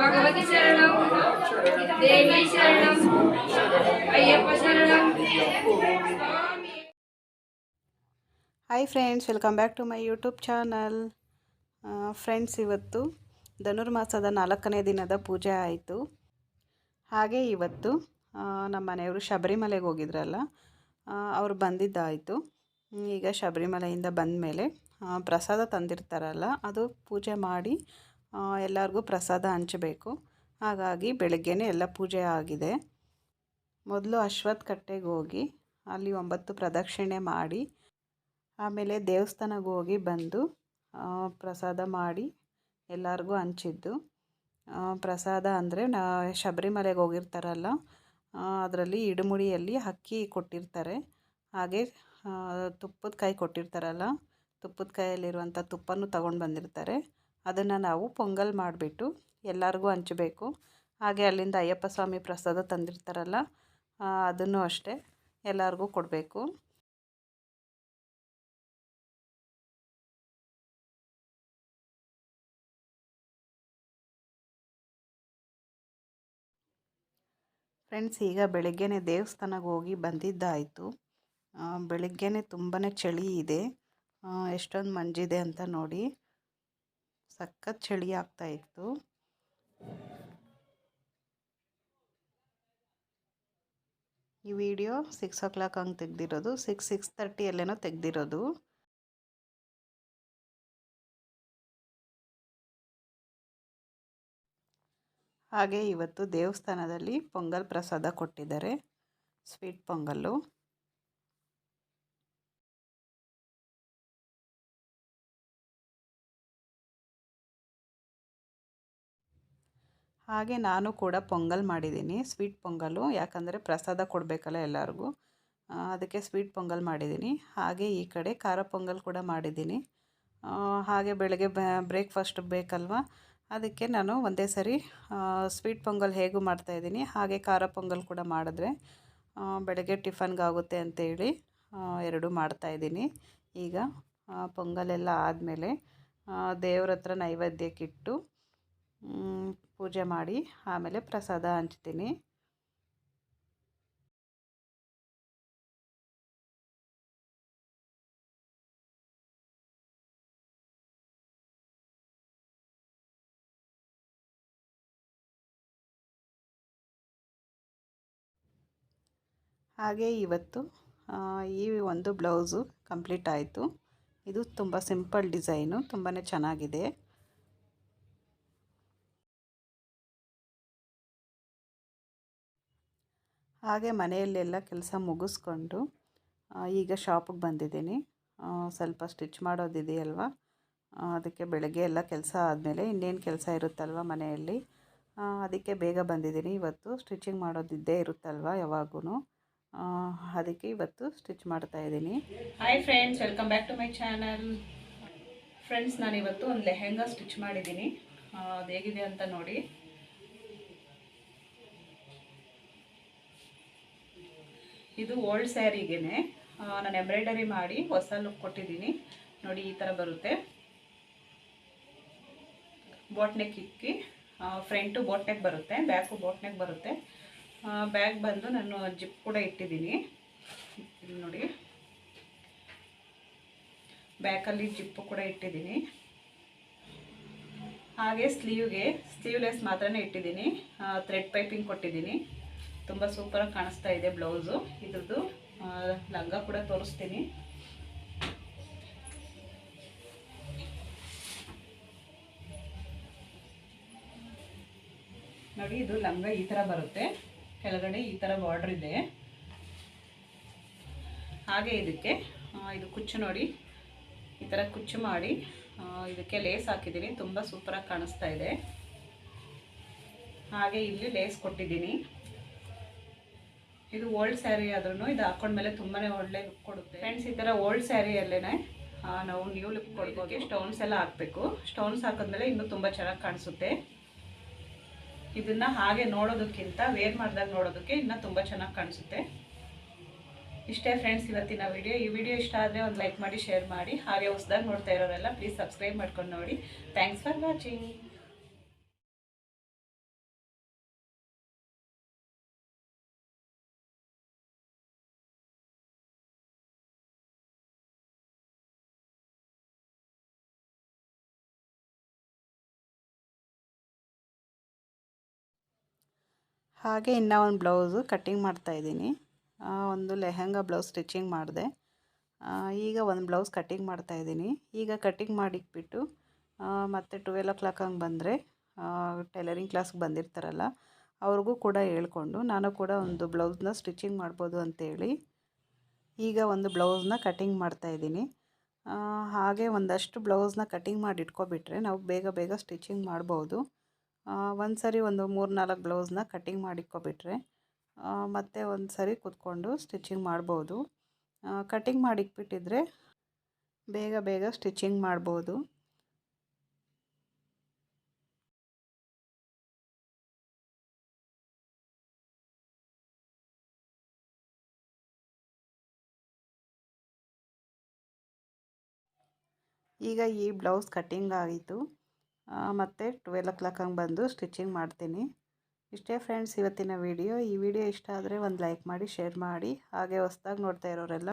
ಭಗವತಿ ಶರಣಂ, ದೇವಿ ಶರಣಂ ಶರಣಂ. Hi friends welcome back to my YouTube channel friends ಇವತ್ತು ಧನುರ್ಮಾಸದ ನಾಲ್ಕನೇ ದಿನದ ಪೂಜೆ ಆಯಿತು. ಹಾಗೆ ಇವತ್ತು ನಮ್ಮ ಮನೆಯವರು ಶಬರಿಮಲೆಗೆ ಹೋಗಿದ್ರಲ್ಲ ಅವ್ರು ಬಂದಿದ್ದಾಯಿತು. ಈಗ ಶಬರಿಮಲೆಯಿಂದ ಬಂದ ಮೇಲೆ ಪ್ರಸಾದ ತಂದಿರ್ತಾರಲ್ಲ, ಅದು ಪೂಜೆ ಮಾಡಿ ಎಲ್ಲರಿಗೂ ಪ್ರಸಾದ ಹಂಚಬೇಕು. ಹಾಗಾಗಿ ಬೆಳಗ್ಗೆನೇ ಎಲ್ಲ ಪೂಜೆ ಆಗಿದೆ. ಮೊದಲು ಅಶ್ವತ್ ಕಟ್ಟೆಗೆ ಹೋಗಿ, ಅಲ್ಲಿ ಒಂಬತ್ತು ಪ್ರದಕ್ಷಿಣೆ ಮಾಡಿ, ಆಮೇಲೆ ದೇವಸ್ಥಾನಕ್ಕೆ ಹೋಗಿ ಬಂದು ಪ್ರಸಾದ ಮಾಡಿ ಎಲ್ಲರಿಗೂ ಹಂಚಿದ್ದು. ಪ್ರಸಾದ ಅಂದರೆ ನಾ, ಶಬರಿಮಲೆಗೆ ಹೋಗಿರ್ತಾರಲ್ಲ ಅದರಲ್ಲಿ ಇಡುಮುಡಿಯಲ್ಲಿ ಅಕ್ಕಿ ಕೊಟ್ಟಿರ್ತಾರೆ. ಹಾಗೆ ತುಪ್ಪದ ಕಾಯಿ ಕೊಟ್ಟಿರ್ತಾರಲ್ಲ ತುಪ್ಪದ ಕೈಯಲ್ಲಿರುವಂಥ ತುಪ್ಪನೂ ತಗೊಂಡು ಬಂದಿರ್ತಾರೆ. ಅದನ್ನು ನಾವು ಪೊಂಗಲ್ ಮಾಡಿಬಿಟ್ಟು ಎಲ್ಲರಿಗೂ ಹಂಚಬೇಕು. ಹಾಗೆ ಅಲ್ಲಿಂದ ಅಯ್ಯಪ್ಪ ಸ್ವಾಮಿ ಪ್ರಸಾದ ತಂದಿರ್ತಾರಲ್ಲ ಅದನ್ನು ಅಷ್ಟೇ ಎಲ್ಲರಿಗೂ ಕೊಡಬೇಕು. ಫ್ರೆಂಡ್ಸ್, ಈಗ ಬೆಳಗ್ಗೆನೇ ದೇವಸ್ಥಾನಕ್ಕೆ ಹೋಗಿ ಬಂದಿದ್ದಾಯಿತು. ಬೆಳಗ್ಗೆನೇ ತುಂಬಾ ಚಳಿ ಇದೆ. ಎಷ್ಟೊಂದು ಮಂಜಿದೆ ಅಂತ ನೋಡಿ ಸಖತ್ ಚಳಿ ಆಗ್ತಾ ಇತ್ತು. ಈ ವಿಡಿಯೋ ಸಿಕ್ಸ್ ಓ ಕ್ಲಾಕ್ ಹಂಗೆ ತೆಗ್ದಿರೋದು. ಸಿಕ್ಸ್ ಸಿಕ್ಸ್ ತರ್ಟಿಯಲ್ಲೇನೋ ತೆಗ್ದಿರೋದು. ಹಾಗೆ ಇವತ್ತು ದೇವಸ್ಥಾನದಲ್ಲಿ ಪೊಂಗಲ್ ಪ್ರಸಾದ ಕೊಟ್ಟಿದ್ದಾರೆ. ಸ್ವೀಟ್ ಪೊಂಗಲ್ಲು. ಹಾಗೆ ನಾನು ಕೂಡ ಪೊಂಗಲ್ ಮಾಡಿದ್ದೀನಿ, ಸ್ವೀಟ್ ಪೊಂಗಲು. ಯಾಕಂದರೆ ಪ್ರಸಾದ ಕೊಡಬೇಕಲ್ಲ ಎಲ್ಲರಿಗೂ. ಅದಕ್ಕೆ ಸ್ವೀಟ್ ಪೊಂಗಲ್ ಮಾಡಿದ್ದೀನಿ. ಹಾಗೆ ಈ ಕಡೆ ಖಾರ ಪೊಂಗಲ್ ಕೂಡ ಮಾಡಿದ್ದೀನಿ. ಹಾಗೆ ಬೆಳಗ್ಗೆ ಬ್ರೇಕ್ಫಾಸ್ಟ್ ಬೇಕಲ್ವ? ಅದಕ್ಕೆ ನಾನು ಒಂದೇ ಸರಿ ಸ್ವೀಟ್ ಪೊಂಗಲ್ ಹೇಗೂ ಮಾಡ್ತಾಯಿದ್ದೀನಿ ಹಾಗೆ ಖಾರ ಪೊಂಗಲ್ ಕೂಡ ಮಾಡಿದ್ರೆ ಬೆಳಗ್ಗೆ ಟಿಫನ್ಗಾಗುತ್ತೆ ಅಂತೇಳಿ ಎರಡೂ ಮಾಡ್ತಾಯಿದ್ದೀನಿ ಈಗ ಪೊಂಗಲ್ ಪೊಂಗಲೆಲ್ಲ ಆದಮೇಲೆ ದೇವ್ರ ಹತ್ರ ನೈವೇದ್ಯಕ್ಕಿಟ್ಟು ಪೂಜೆ ಮಾಡಿ ಆಮೇಲೆ ಪ್ರಸಾದ ಹಂಚ್ತೀನಿ. ಹಾಗೆ ಇವತ್ತು ಈ ಒಂದು ಬ್ಲೌಸು ಕಂಪ್ಲೀಟ್ ಆಯಿತು. ಇದು ತುಂಬ ಸಿಂಪಲ್ ಡಿಸೈನು ತುಂಬಾ ಚೆನ್ನಾಗಿದೆ. ಹಾಗೆ ಮನೆಯಲ್ಲೆಲ್ಲ ಕೆಲಸ ಮುಗಿಸ್ಕೊಂಡು ಈಗ ಶಾಪಿಗೆ ಬಂದಿದ್ದೀನಿ. ಸ್ವಲ್ಪ ಸ್ಟಿಚ್ ಮಾಡೋದಿದೆಯಲ್ವ? ಅದಕ್ಕೆ ಬೆಳಗ್ಗೆ ಎಲ್ಲ ಕೆಲಸ ಆದಮೇಲೆ ಇನ್ನೇನು ಕೆಲಸ ಇರುತ್ತಲ್ವ ಮನೆಯಲ್ಲಿ? ಅದಕ್ಕೆ ಬೇಗ ಬಂದಿದ್ದೀನಿ. ಇವತ್ತು ಸ್ಟಿಚಿಂಗ್ ಮಾಡೋದಿದ್ದೇ ಇರುತ್ತಲ್ವ ಯಾವಾಗೂ ಅದಕ್ಕೆ ಇವತ್ತು ಸ್ಟಿಚ್ ಮಾಡ್ತಾ ಇದ್ದೀನಿ. Hi friends welcome back to my channel friends ನಾನು ಇವತ್ತು ಒಂದು ಲೆಹೆಂಗಾ ಸ್ಟಿಚ್ ಮಾಡಿದ್ದೀನಿ. ಅದು ಹೇಗಿದೆ ಅಂತ ನೋಡಿ. ಇದು ಓಲ್ಡ್ ಸ್ಯಾರಿಗೇನೆ. ನಾನು ಎಂಬ್ರಾಯ್ಡರಿ ಮಾಡಿ ಹೊಸ ಲುಕ್ ಕೊಟ್ಟಿದ್ದೀನಿ. ನೋಡಿ ಈ ಥರ ಬರುತ್ತೆ. ಬಾಟ್ನೆಕ್ ಇಕ್ಕಿ. ಫ್ರಂಟು ಬೋಟ್ನೆಕ್ ಬರುತ್ತೆ ಬ್ಯಾಕು ಬಾಟ್ನೆಕ್ ಬರುತ್ತೆ. ಬ್ಯಾಗ್ ಬಂದು ನಾನು ಜಿಪ್ ಕೂಡ ಇಟ್ಟಿದ್ದೀನಿ. ನೋಡಿ. ಬ್ಯಾಕಲ್ಲಿ ಜಿಪ್ಪು ಕೂಡ ಇಟ್ಟಿದ್ದೀನಿ. ಹಾಗೆ ಸ್ಲೀವ್ಗೆ ಸ್ಲೀವ್ಲೆಸ್ ಮಾತ್ರನೇ ಇಟ್ಟಿದ್ದೀನಿ. ಥ್ರೆಡ್ ಪೈಪಿಂಗ್ ಕೊಟ್ಟಿದ್ದೀನಿ. ತುಂಬ ಸೂಪರಾಗಿ ಕಾಣಿಸ್ತಾ ಇದೆ ಬ್ಲೌಸು ಇದ್ರದ್ದು ಲಂಗ ಕೂಡ ತೋರಿಸ್ತೀನಿ. ನೋಡಿ, ಇದು ಲಂಗ ಈ ಥರ ಬರುತ್ತೆ. ಕೆಳಗಡೆ ಈ ಥರ ಬಾರ್ಡ್ರ್ ಇದೆ. ಹಾಗೆ ಇದಕ್ಕೆ ಇದು ಕುಚ್ಚು ನೋಡಿ. ಈ ಥರ ಕುಚ್ಚು ಮಾಡಿ ಇದಕ್ಕೆ ಲೇಸ್ ಹಾಕಿದ್ದೀನಿ. ತುಂಬ ಸೂಪರಾಗಿ ಕಾಣಿಸ್ತಾ ಇದೆ. ಹಾಗೆ ಇಲ್ಲಿ ಲೇಸ್ ಕೊಟ್ಟಿದ್ದೀನಿ. ಇದು ಓಲ್ಡ್ ಸ್ಯಾರಿ ಆದ್ರೂ ಇದು ಹಾಕೊಂಡ್ಮೇಲೆ ತುಂಬಾ ಒಳ್ಳೆ ಲುಕ್ ಕೊಡುತ್ತೆ. ಫ್ರೆಂಡ್ಸ್ ಈ ಥರ ಓಲ್ಡ್ ಸ್ಯಾರಿಯಲ್ಲೇ ನಾವು ನ್ಯೂ ಲುಕ್ ಕೊಡ್ಬೋದು. ಸ್ಟೋನ್ಸ್ ಎಲ್ಲ ಹಾಕಬೇಕು. ಸ್ಟೋನ್ಸ್ ಹಾಕಿದ್ಮೇಲೆ ಇನ್ನೂ ತುಂಬ ಚೆನ್ನಾಗಿ ಕಾಣಿಸುತ್ತೆ. ಇದನ್ನ ಹಾಗೆ ನೋಡೋದಕ್ಕಿಂತ ವೇರ್ ಮಾಡಿದಾಗ ನೋಡೋದಕ್ಕೆ ಇನ್ನೂ ತುಂಬ ಚೆನ್ನಾಗಿ ಕಾಣಿಸುತ್ತೆ. ಇಷ್ಟೇ ಫ್ರೆಂಡ್ಸ್ ಇವತ್ತಿನ ವಿಡಿಯೋ ಈ ವಿಡಿಯೋ ಇಷ್ಟ ಆದರೆ ಒಂದು ಲೈಕ್ ಮಾಡಿ ಶೇರ್ ಮಾಡಿ. ಹಾಗೆ ಹೊಸದಾಗಿ ನೋಡ್ತಾ ಇರೋರೆಲ್ಲ ಪ್ಲೀಸ್ ಸಬ್ಸ್ಕ್ರೈಬ್ ಮಾಡ್ಕೊಂಡು ನೋಡಿ. ಥ್ಯಾಂಕ್ಸ್ ಫಾರ್ ವಾಚಿಂಗ್ ಹಾಗೆ ಇನ್ನೂ ಒಂದು ಬ್ಲೌಸು ಕಟ್ಟಿಂಗ್ ಮಾಡ್ತಾಯಿದ್ದೀನಿ ಒಂದು ಲೆಹಂಗಾ ಬ್ಲೌಸ್ ಸ್ಟಿಚಿಂಗ್ ಮಾಡಿದೆ. ಈಗ ಒಂದು ಬ್ಲೌಸ್ ಕಟ್ಟಿಂಗ್ ಮಾಡ್ತಾಯಿದ್ದೀನಿ ಈಗ ಕಟ್ಟಿಂಗ್ ಮಾಡಿಟ್ಬಿಟ್ಟು ಮತ್ತು ಟುವೆಲ್ ಓ ಕ್ಲಾಕ್ ಹಂಗೆ ಬಂದರೆ ಟೈಲರಿಂಗ್ ಕ್ಲಾಸ್ಗೆ ಬಂದಿರ್ತಾರಲ್ಲ, ಅವ್ರಿಗೂ ಕೂಡ ಹೇಳ್ಕೊಂಡು ನಾನು ಕೂಡ ಒಂದು ಬ್ಲೌಸ್ನ ಸ್ಟಿಚಿಂಗ್ ಮಾಡ್ಬೋದು ಅಂತೇಳಿ ಈಗ ಒಂದು ಬ್ಲೌಸ್ನ ಕಟ್ಟಿಂಗ್ ಮಾಡ್ತಾಯಿದ್ದೀನಿ ಹಾಗೆ ಒಂದಷ್ಟು ಬ್ಲೌಸ್ನ ಕಟ್ಟಿಂಗ್ ಮಾಡಿ ಇಟ್ಕೊಬಿಟ್ರೆ ನಾವು ಬೇಗ ಬೇಗ ಸ್ಟಿಚಿಂಗ್ ಮಾಡ್ಬೋದು. ಒಂದು ಸರಿ ಒಂದು ಮೂರು ನಾಲ್ಕು ಬ್ಲೌಸ್ನ ಕಟ್ಟಿಂಗ್ ಮಾಡಿಕ್ಕೊಬಿಟ್ರೆ ಮತ್ತೆ ಒಂದು ಸರಿ ಕೂತ್ಕೊಂಡು ಸ್ಟಿಚಿಂಗ್ ಮಾಡ್ಬೋದು. ಕಟ್ಟಿಂಗ್ ಮಾಡಿಕ್ಬಿಟ್ಟಿದ್ರೆ ಬೇಗ ಬೇಗ ಸ್ಟಿಚಿಂಗ್ ಮಾಡ್ಬೋದು. ಈಗ ಈ ಬ್ಲೌಸ್ ಕಟ್ಟಿಂಗ್ ಆಯಿತು ಮತ್ತು ಟ್ವೆಲ್ ಓ ಕ್ಲಾಕ್ ಹಂಗೆ ಬಂದು ಸ್ಟಿಚಿಂಗ್ ಮಾಡ್ತೀನಿ. ಇಷ್ಟೇ ಫ್ರೆಂಡ್ಸ್ ಇವತ್ತಿನ ವಿಡಿಯೋ ಈ ವಿಡಿಯೋ ಇಷ್ಟ ಆದರೆ ಒಂದು ಲೈಕ್ ಮಾಡಿ ಶೇರ್ ಮಾಡಿ. ಹಾಗೆ ಹೊಸ್ದಾಗಿ ನೋಡ್ತಾ ಇರೋರೆಲ್ಲ